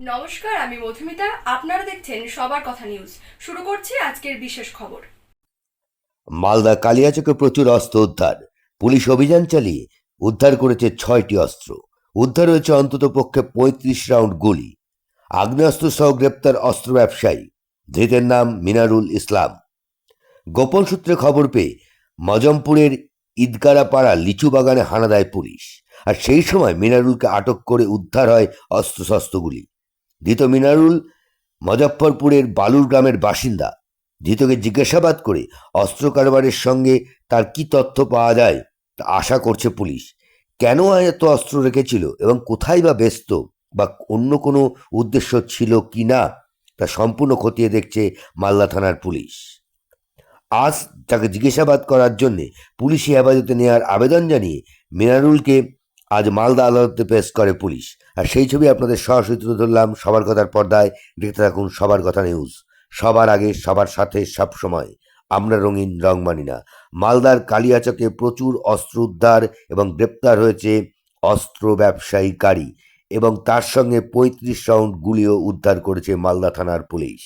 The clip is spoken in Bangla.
নমস্কার, আমি মধুমিতা। আপনারা দেখছেন সবার কথা নিউজ। শুরু করছি আজকের বিশেষ খবর। মালদা কালিয়াচকে প্রচুর অস্ত্র উদ্ধার। পুলিশ অভিযান চালিয়ে উদ্ধার করেছে ছয়টি অস্ত্র। উদ্ধার হয়েছে অন্তত পক্ষে পঁয়ত্রিশ রাউন্ড গুলি। আগ্নেয়াস্ত্র সহ গ্রেপ্তার অস্ত্র ব্যবসায়ী। ধৃতের নাম মিনারুল ইসলাম। গোপন সূত্রে খবর পেয়ে মজমপুরের ঈদগারা পাড়া লিচু বাগানে হানা দেয় পুলিশ। আর সেই সময় মিনারুলকে আটক করে উদ্ধার হয় অস্ত্রশস্ত্রগুলি ধৃত মিনারুল মজফ্ফরপুরের বালুর গ্রামের বাসিন্দা। ধৃতকে জিজ্ঞাসাবাদ করে অস্ত্র কারবারের সঙ্গে তার কি তথ্য পাওয়া যায় তা আশা করছে পুলিশ। কেন এত অস্ত্র রেখেছিল এবং কোথায় বা ব্যস্ত বা অন্য কোনো উদ্দেশ্য ছিল কি না তা সম্পূর্ণ খতিয়ে দেখছে মালদা থানার পুলিশ। আজ তাকে জিজ্ঞাসাবাদ করার জন্যে পুলিশি হেফাজতে নেওয়ার আবেদন জানিয়ে মিনারুলকে আজ মালদা আদালতে পেশ করে পুলিশ। আর সেই ছবি আপনাদের সরাসরি তুলে ধরলাম সবার কথার পর্দায়। দেখতে থাকুন সবার কথা নিউজ। সবার আগে, সবার সাথে, সব সময়। আমরা রঙিন রং মানি না। মালদার কালিয়াচকে প্রচুর অস্ত্র উদ্ধার এবং গ্রেপ্তার হয়েছে অস্ত্র ব্যবসায়ী কারি এবং তার সঙ্গে পঁয়ত্রিশ রাউন্ড গুলিও উদ্ধার করেছে মালদা থানার পুলিশ।